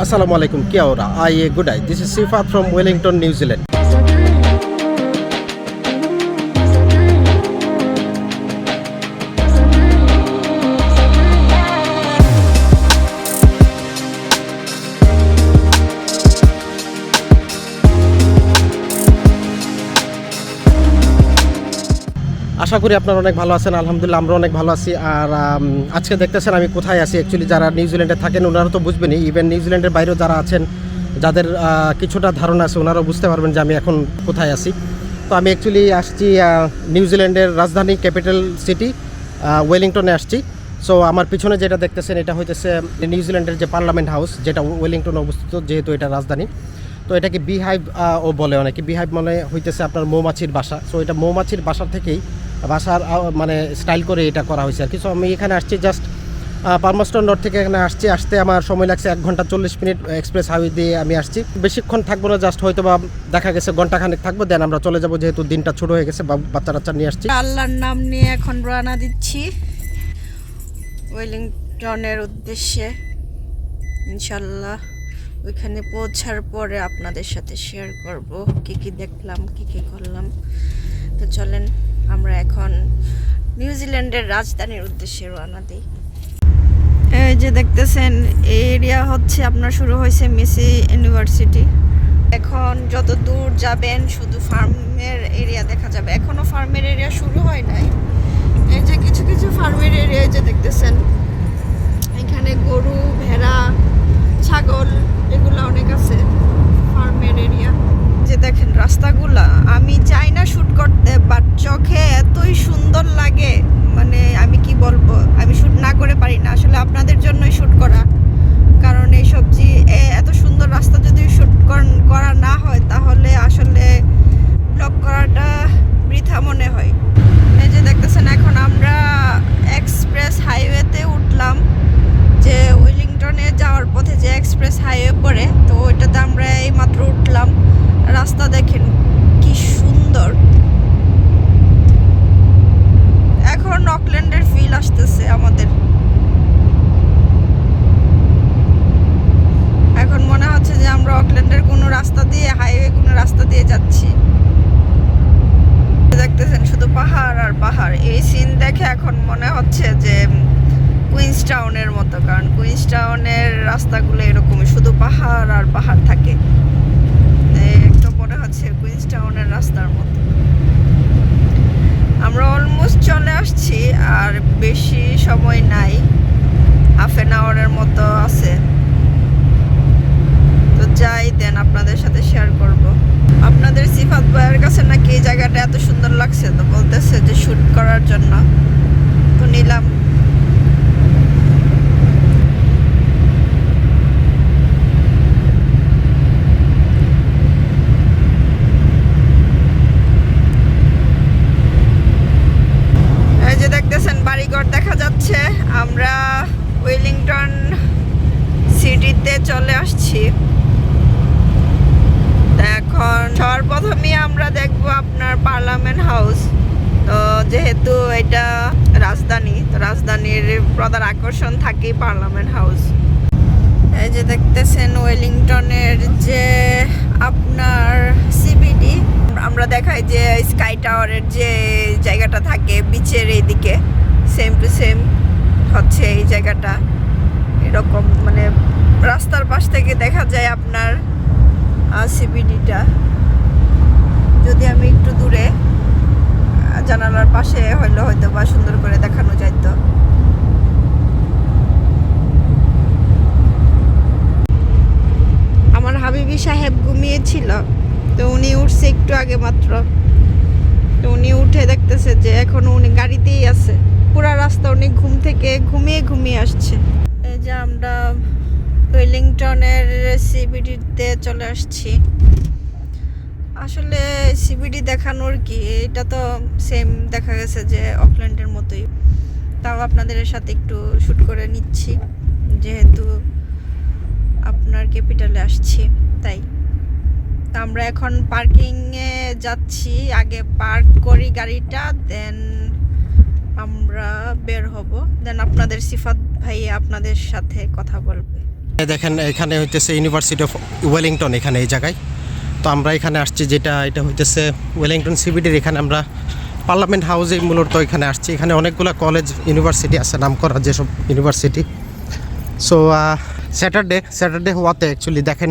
Assalamu alaikum, kia ora. I good day. This is Sifat from Wellington, New Zealand. আশা করি আপনারা অনেক ভালো আছেন, আলহামদুলিল্লাহ আমরা অনেক ভালো আছি। আর আজকে দেখতেছেন আমি কোথায় আছি। অ্যাকচুয়ালি যারা নিউজিল্যান্ডে থাকেন ওনারা তো বুঝবেনই ইভেন নিউজিল্যান্ডের বাইরেও যারা আছেন, যাদের কিছুটা ধারণা আছে ওনারাও বুঝতে পারবেন যে আমি এখন কোথায় আছি। তো আমি অ্যাকচুয়ালি আসছি নিউজিল্যান্ডের রাজধানী ক্যাপিটাল সিটি ওয়েলিংটনে আসছি। সো আমার পিছনে যেটা দেখতেছেন এটা হইতেছে নিউজিল্যান্ডের যে পার্লামেন্ট হাউস যেটা ওয়েলিংটনে অবস্থিত, যেহেতু এটা রাজধানী। তো এটাকে বিহাইভ ও বলে অনেকে। বিহাইভ মানে হইতেছে আপনার মৌমাছির বাসা। সো এটা মৌমাছির বাসা থেকেই বাসার মানে স্টাইল করে এটা করা হয়েছে আর কি। সো আমি এখানে আসছি জাস্ট পারমাস্টন রোড থেকে এখানে আসছি। আসতে আমার সময় লাগছে এক ঘণ্টা চল্লিশ মিনিট এক্সপ্রেস হাইওয়ে দিয়ে আমি আসছি। বেশিক্ষণ থাকব না জাস্ট হয়তো বা দেখা গেছে ঘণ্টা খানেক থাকব দেন আমরা চলে যাব যেহেতু দিনটা ছোট হয়ে গেছে বাচ্চা টাচ্চা নিয়ে আসছি। আল্লাহর নাম নিয়ে এখন রওনা দিচ্ছি। ওয়েলিংটনের উদ্দেশ্যে ইনশাল্লাহ ওইখানে পৌঁছার পরে আপনাদের সাথে শেয়ার করব। কি কি দেখলাম, কি কি করলাম। তো চলেন আমরা এখন নিউজিল্যান্ডের রাজধানীর উদ্দেশ্যে রওনা দিই। এই যে দেখতেছেন এই এরিয়া হচ্ছে আপনার শুরু হয়েছে মেসি ইউনিভার্সিটি। এখন যত দূর যাবেন শুধু ফার্মের এরিয়া দেখা যাবে। এখনও ফার্মের এরিয়া শুরু হয় নাই। এই যে কিছু কিছু ফার্মের এরিয়া যে দেখতেছেন এখানে গরু ভেড়া ছাগল এগুলো অনেক আছে ফার্মের এরিয়া যে দেখেন রাস্তাগুলা আমি চাই না চোখে এতই সুন্দর লাগে মানে আমি কি বলব? আমি শ্যুট না করে পারি না। আসলে আপনাদের জন্যই শ্যুট করা। কারণ এই সবজি এত সুন্দর রাস্তা যদি শ্যুট করা না হয়, তাহলে আসলে ব্লগ করাটা বৃথা মনে হয়। এই যে দেখতেছেন, এখন আমরা এক্সপ্রেস হাইওয়েতে উঠলাম। যে ওয়েলিংটনে যাওয়ার পথে যে এক্সপ্রেস হাইওয়ে পড়ে, তো ওইটাতে আমরা এই মাত্র উঠলাম। রাস্তা দেখেন, কি সুন্দর। এখন অকল্যান্ডের ফিল আসতেছে আমাদের। এখন মনে হচ্ছে যে আমরা অকল্যান্ডের কোনো রাস্তা দিয়ে হাইওয়ে কোনো রাস্তা দিয়ে যাচ্ছি। দেখতেছেন শুধু পাহাড় আর পাহাড়। এই সিন দেখে এখন মনে হচ্ছে যে কুইন্সটাউনের মতো, কারণ কুইন্সটাউনের রাস্তাগুলো এরকমই, শুধু পাহাড় আর পাহাড় থাকে এই একটা মনে হচ্ছে কুইন্সটাউনের রাস্তার মতো আমরা অলমোস্ট চলে আসছি আর বেশি সময় নাই। হাফ এন আওয়ারের মতো আছে। তো যাই দেন, আপনাদের সাথে শেয়ার করব। আপনাদের সিফাত ভাইয়ের কাছে নাকি এই জায়গাটা এত সুন্দর লাগছে, তো বলতেছে যে শ্যুট করার জন্য। তো নিলাম এই যে দেখতেছেন বাড়িঘর দেখা যাচ্ছে আমরা ওয়েলিংটন সিটিতে চলে আসছি তো এখন সবার প্রথমেই আমরা দেখব আপনার পার্লামেন্ট হাউস তো যেহেতু এটা রাজধানী তো রাজধানীর প্রধান আকর্ষণ থাকেই পার্লামেন্ট হাউস। এই যে দেখতেছেন ওয়েলিংটনের যে আপনার সিবিডি আমরা দেখাই যে স্কাই টাওয়ারের যে জায়গাটা থাকে বিচের এইদিকে সেম টু সেম হচ্ছে এই জায়গাটা। এরকম মানে রাস্তার পাশ থেকে দেখা যায় আপনার সিবিডিটা যদি আমি একটু দূরে জানালার পাশে হইলে হয়তো বা সুন্দর করে দেখানো যাইতো আমার হাবিবি ঘুমিয়েছিল তো উনি উঠছে একটু আগে মাত্র। তো উনি উঠে দেখতেছে যে এখন উনি গাড়িতেই আছে। পুরা রাস্তা উনি ঘুম থেকে ঘুমিয়ে ঘুমিয়ে আসছে। এই যে আমরা ওয়েলিংটনের সিবিডিতে চলে আসছি। আসলে সিবিডি দেখানোর কি? এটা তো সেম দেখা গেছে যে অকল্যান্ডের মতোই। তাও আপনাদের সাথে একটু শ্যুট করে নিচ্ছি। যেহেতু আপনার ক্যাপিটালে আসছি, তাই। তো আমরা এখন পার্কিংয়ে যাচ্ছি। আগে পার্ক করি গাড়িটা দেন আমরা বের হব। দেন আপনাদের সিফাত ভাই আপনাদের সাথে কথা বলবে। দেখেন, এখানে হইতেছে ইউনিভার্সিটি অফ ওয়েলিংটন এখানে এই জায়গায়। তো আমরা এখানে আসছি, যেটা, এটা হইতেছে ওয়েলিংটন সিবিডির এখানে আমরা পার্লামেন্ট হাউসে মূলত এখানে আসছি। এখানে অনেকগুলো কলেজ ইউনিভার্সিটি আছে নাম করা যেসব ইউনিভার্সিটি সো স্যাটারডে স্যাটারডে হওয়াতে অ্যাকচুয়ালি দেখেন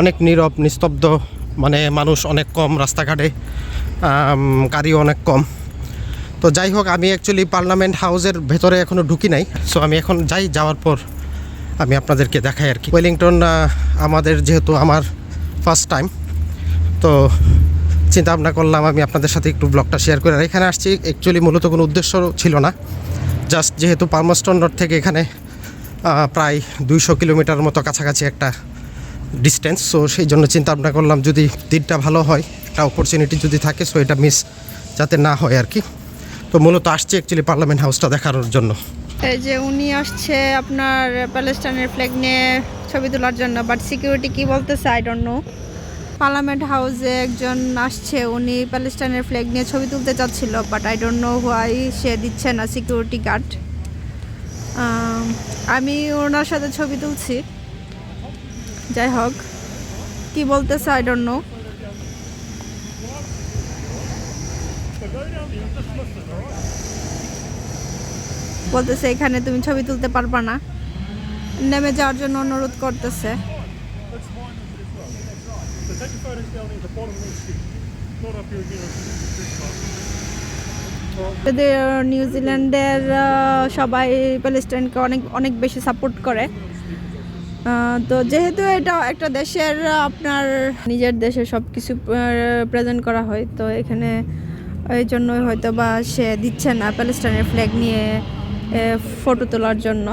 অনেক নীরব, নিস্তব্ধ মানে মানুষ অনেক কম, রাস্তাঘাটে গাড়িও অনেক কম। তো যাই হোক, আমি অ্যাকচুয়ালি পার্লামেন্ট হাউসের ভেতরে এখনও ঢুকি নাই। সো আমি এখন যাই, যাওয়ার পর আমি আপনাদেরকে দেখাই আর কি। ওয়েলিংটন আমাদের যেহেতু আমার ফার্স্ট টাইম তো চিন্তা ভাবনা করলাম আমি আপনাদের সাথে একটু ব্লগটা শেয়ার করে আর এখানে আসছি। অ্যাকচুয়ালি মূলত কোনো উদ্দেশ্য ছিল না। জাস্ট যেহেতু পালমাস্টন রোড থেকে এখানে প্রায় দুইশো কিলোমিটার মতো কাছাকাছি একটা ডিস্টেন্স সো সেই জন্য চিন্তা ভাবনা করলাম যদি দিনটা ভালো হয়, একটা অপরচুনিটি যদি থাকে সো এটা মিস যাতে না হয় আর কি। তো মূলত আসছে অ্যাকচুয়ালি পার্লামেন্ট হাউসটা দেখানোর জন্য। এই যে উনি আসছে আপনার প্যালেস্টাইনের ফ্ল্যাগ নিয়ে ছবি তোলার জন্য বাট সিকিউরিটি কি বলতেছে? আই ডোন্ট নো পার্লামেন্ট হাউসে একজন আসছে, উনি প্যালেস্টাইনের ফ্ল্যাগ নিয়ে ছবি তুলতে চাচ্ছিল but I don't know why সে দিচ্ছে না সিকিউরিটি গার্ড আমি ওনার সাথে ছবি তুলছি। যাই হোক, কি বলতেছে আই ডোন্ট নো বলতেছে, এখানে তুমি ছবি তুলতে পারবা না। নেমে যাওয়ার জন্য অনুরোধ করতেছে। নিউজিল্যান্ডের সবাই প্যালেস্টাইনকে অনেক অনেক বেশি সাপোর্ট করে। তো যেহেতু এটা একটা দেশের, আপনার নিজের দেশে সব কিছু প্রেজেন্ট করা হয়, তো এখানে এই জন্যই হয়তো বা সে দিচ্ছে না প্যালেস্টাইনের ফ্ল্যাগ নিয়ে ফটো তোলার জন্য।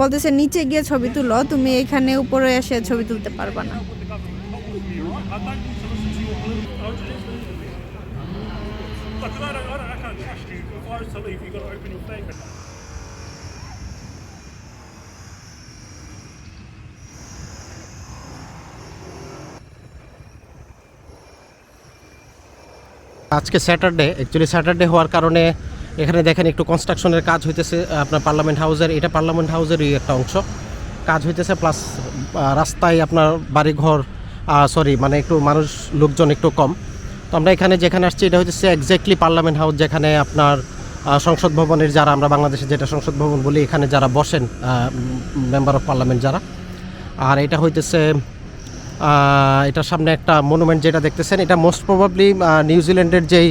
বলতেছে, নিচে গিয়ে ছবি তুলো, তুমি এখানে উপরে এসে ছবি তুলতে পারবা না। You. আজকে স্যাটারডে অ্যাকচুয়ালি স্যাটারডে হওয়ার কারণে এখানে দেখেন একটু কনস্ট্রাকশনের কাজ হইতেছে আপনার পার্লামেন্ট হাউসের এটা পার্লামেন্ট হাউসেরই একটা অংশ। কাজ হইতেছে প্লাস রাস্তায় আপনার বাড়িঘর সরি মানে একটু মানুষ, লোকজন একটু কম। তো আমরা এখানে যেখানে আসছি, এটা হচ্ছে এক্স্যাক্টলি পার্লামেন্ট হাউস যেখানে আপনার সংসদ ভবনের যারা, আমরা বাংলাদেশে যেটা সংসদ ভবন বলি, এখানে যারা বসেন মেম্বার অফ পার্লামেন্ট যারা। আর এটা হইতেছে এটার সামনে একটা মনুমেন্ট যেটা দেখতেছেন, এটা মোস্ট প্রবাবলি নিউজিল্যান্ডের যেই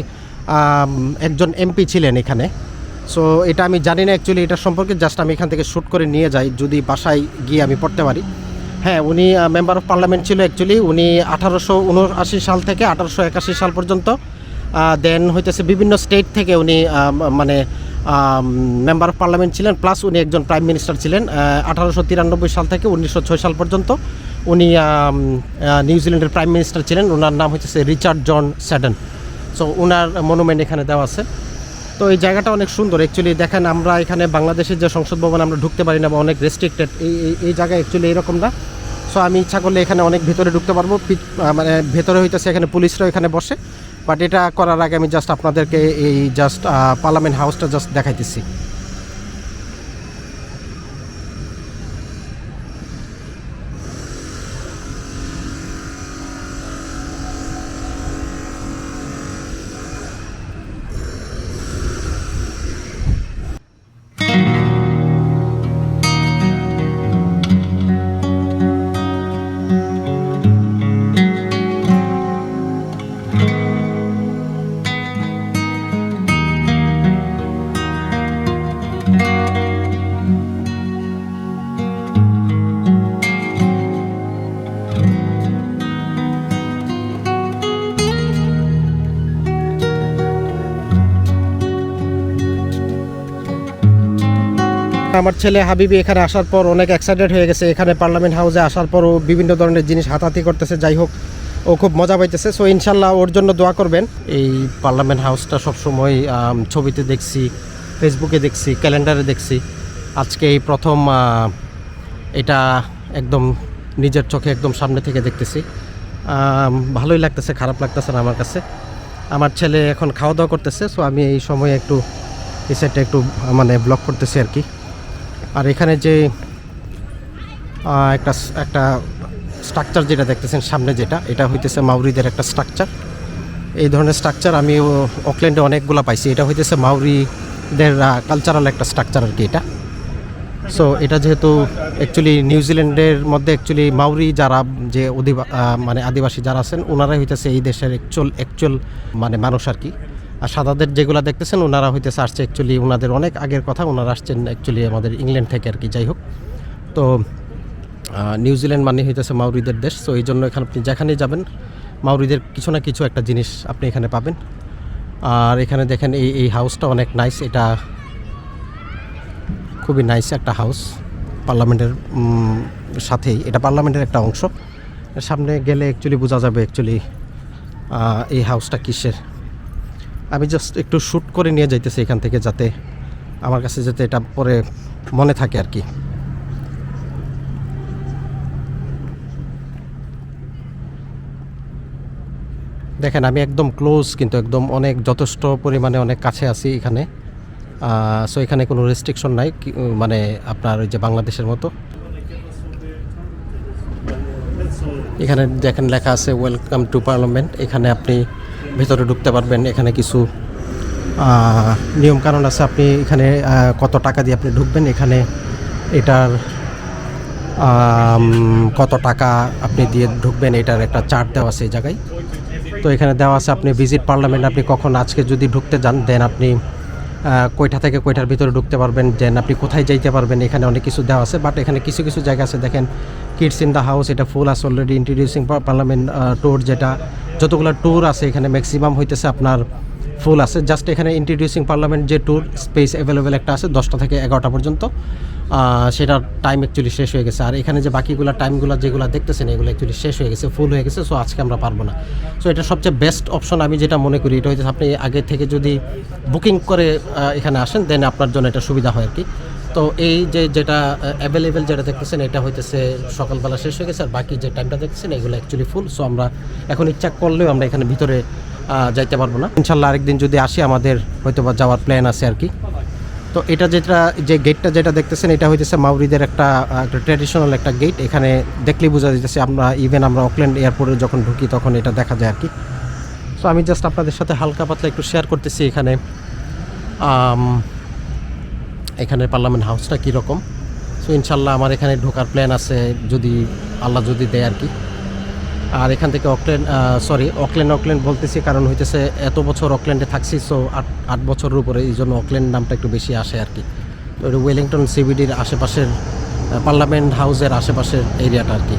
একজন এমপি ছিলেন এখানে। সো এটা আমি জানি না অ্যাকচুয়ালি এটা সম্পর্কে জাস্ট আমি এখান থেকে শ্যুট করে নিয়ে যাই, যদি বাসায় গিয়ে আমি পড়তে পারি। হ্যাঁ উনি মেম্বার অফ পার্লামেন্ট ছিল অ্যাকচুয়ালি উনি আঠারোশো উনআশি সাল থেকে আঠারোশো একাশি সাল পর্যন্ত দেন হইতেছে বিভিন্ন স্টেট থেকে উনি মানে মেম্বার অফ পার্লামেন্ট ছিলেন প্লাস উনি একজন প্রাইম মিনিস্টার ছিলেন আঠারোশো তিরানব্বই সাল থেকে উনিশশো ছয় সাল পর্যন্ত। উনি নিউজিল্যান্ডের প্রাইম মিনিস্টার ছিলেন। ওনার নাম হচ্ছে রিচার্ড জন স্যাডন। সো ওনার মনুমেন্ট এখানে দেওয়া আছে। তো এই জায়গাটা অনেক সুন্দর। অ্যাকচুয়ালি দেখেন, আমরা এখানে বাংলাদেশের যে সংসদ ভবন, আমরা ঢুকতে পারি না বা অনেক রেস্ট্রিক্টেড এই, এই- জায়গায় অ্যাকচুয়ালি এরকম না। সো আমি ইচ্ছা করলে এখানে অনেক ভেতরে ঢুকতে পারব। মানে ভেতরে হইতেছে এখানে পুলিশরাও এখানে বসে। বাট এটা করার আগে আমি জাস্ট আপনাদেরকে এই জাস্ট পার্লামেন্ট হাউসটা জাস্ট দেখাইতেছি। আমার ছেলে হাবিবি এখানে আসার পর অনেক এক্সাইটেড হয়ে গেছে। এখানে পার্লামেন্ট হাউসে আসার পর ও বিভিন্ন ধরনের জিনিস হাতাহাতি করতেছে। যাই হোক, ও খুব মজা পাইতেছে। সো ইনশাল্লাহ ওর জন্য দোয়া করবেন। এই পার্লামেন্ট হাউসটা সবসময় ছবিতে দেখছি ফেসবুকে দেখছি ক্যালেন্ডারে দেখছি। আজকে এই প্রথম এটা একদম নিজের চোখে একদম সামনে থেকে দেখতেছি। ভালোই লাগতেছে, খারাপ লাগতেছে না আমার কাছে। আমার ছেলে এখন খাওয়া দাওয়া করতেছে। সো আমি এই সময় একটু, এই সাইডটা একটু মানে ব্লক করতেছি আর কি। আর এখানে যে একটা একটা স্ট্রাকচার যেটা দেখতেছেন সামনে যেটা, এটা হইতেছে মাউরিদের একটা স্ট্রাকচার এই ধরনের স্ট্রাকচার আমি অকল্যান্ডে অনেকগুলো পাইছি। এটা হইতেছে মাউরিদের কালচারাল একটা স্ট্রাকচার আর কি এটা। সো এটা যেহেতু অ্যাকচুয়ালি নিউজিল্যান্ডের মধ্যে অ্যাকচুয়ালি মাউরি যারা, যে অধিবা মানে আদিবাসী যারা আছেন, ওনারাই হইতেছে এই দেশের অ্যাকচুয়াল অ্যাকচুয়াল মানে মানুষ আর কি। আর সাদাদের যেগুলো দেখতেছেন, ওনারা হইতেছে আসছে অ্যাকচুয়ালি ওনাদের অনেক আগের কথা, ওনারা আসছেন অ্যাকচুয়ালি আমাদের ইংল্যান্ড থেকে আর কি, যাই হোক। তো নিউজিল্যান্ড মানে হইতেছে মাউরিদের দেশ, তো এই জন্য এখানে আপনি যেখানেই যাবেন, মাউরিদের কিছু না কিছু একটা জিনিস আপনি এখানে পাবেন। আর এখানে দেখেন এই এই হাউসটা অনেক নাইস এটা খুবই নাইস একটা হাউস পার্লামেন্টের সাথেই। এটা পার্লামেন্টের একটা অংশ। সামনে গেলে অ্যাকচুয়ালি বোঝা যাবে অ্যাকচুয়ালি এই হাউসটা কিসের। আমি জাস্ট একটু শ্যুট করে নিয়ে যাইতেছি এখান থেকে যাতে আমার কাছে যাতে এটা পরে মনে থাকে আর কি। দেখেন, আমি একদম ক্লোজ কিন্তু একদম অনেক যথেষ্ট পরিমাণে অনেক কাছে আছি এখানে। সো এখানে কোনো রেস্ট্রিকশন নাই মানে আপনার ওই যে বাংলাদেশের মতো। এখানে দেখেন লেখা আছে ওয়েলকাম টু পার্লামেন্ট এখানে আপনি ভেতরে ঢুকতে পারবেন, এখানে কিছু নিয়ম কারণ আছে। আপনি এখানে কত টাকা দিয়ে আপনি ঢুকবেন, এখানে এটার কত টাকা আপনি দিয়ে ঢুকবেন, এটার একটা চার্ট দেওয়া আছে এই জায়গায়। তো এখানে দেওয়া আছে, আপনি ভিজিট পার্লামেন্ট, আপনি কখন আজকে যদি ঢুকতে যান, দেন আপনি কয়টা থেকে কয়টার ভিতরে ঢুকতে পারবেন, দেন আপনি কোথায় যাইতে পারবেন, এখানে অনেক কিছু দেওয়া আছে। বাট এখানে কিছু কিছু জায়গা আছে, দেখেন কিডস ইন দ্য হাউস এটা ফুল আছে অলরেডি ইন্ট্রোডিউসিং পার্লামেন্ট ট্যুর যেটা। যতগুলো ট্যুর আছে এখানে ম্যাক্সিমাম হইতেছে আপনার ফুল আছে। জাস্ট এখানে ইন্ট্রোডিউসিং পার্লামেন্ট যে ট্যুর স্পেস অ্যাভেলেবেল একটা আছে দশটা থেকে এগারোটা পর্যন্ত। সেটার টাইম অ্যাকচুয়ালি শেষ হয়ে গেছে। আর এখানে যে বাকিগুলো টাইমগুলো যেগুলো দেখতেছেন, এগুলো অ্যাকচুয়ালি শেষ হয়ে গেছে ফুল হয়ে গেছে সো আজকে আমরা পারব না। সো এটা সবচেয়ে বেস্ট অপশন আমি যেটা মনে করি, এটা হচ্ছে আপনি আগে থেকে যদি বুকিং করে এখানে আসেন দেন আপনার জন্য এটা সুবিধা হয় আর কি। তো এই যে যেটা অ্যাভেলেবেল যেটা দেখতেছেন, এটা হইতেছে সকালবেলা শেষ হয়ে গেছে, আর বাকি যে টাইমটা দেখতেছেন, এগুলো অ্যাকচুয়ালি ফুল সো আমরা এখন ইচ্ছা করলেও আমরা এখানে ভিতরে যাইতে পারব না। ইনশাল্লাহ আরেকদিন যদি আসি, আমাদের হয়তো বা যাওয়ার প্ল্যান আছে আর কি। তো এটা যেটা, যে গেটটা যেটা দেখতেছেন, এটা হইতেছে মাউরিদের একটা একটা ট্র্যাডিশনাল একটা গেট এখানে দেখলেই বোঝা যাইতেছে, আমরা ইভেন আমরা অকল্যান্ড এয়ারপোর্টে যখন ঢুকি, তখন এটা দেখা যায় আর কি। সো আমি জাস্ট আপনাদের সাথে হালকা পাতলা একটু শেয়ার করতেছি এখানে। এখানের পার্লামেন্ট হাউসটা কীরকম? সো ইনশাল্লাহ আমার এখানে ঢোকার প্ল্যান আছে, যদি আল্লাহ যদি দেয় আর কি। আর এখান থেকে অকল্যান্ড সরি অকল্যান্ড অকল্যান্ড বলতেছি, কারণ হইতেছে এত বছর অকল্যান্ডে থাকছি সো আট আট বছরের উপরে এই জন্য অকল্যান্ড নামটা একটু বেশি আসে আর কি। ওয়েলিংটন সিবিডির আশেপাশের পার্লামেন্ট হাউসের আশেপাশের এরিয়াটা আর কি।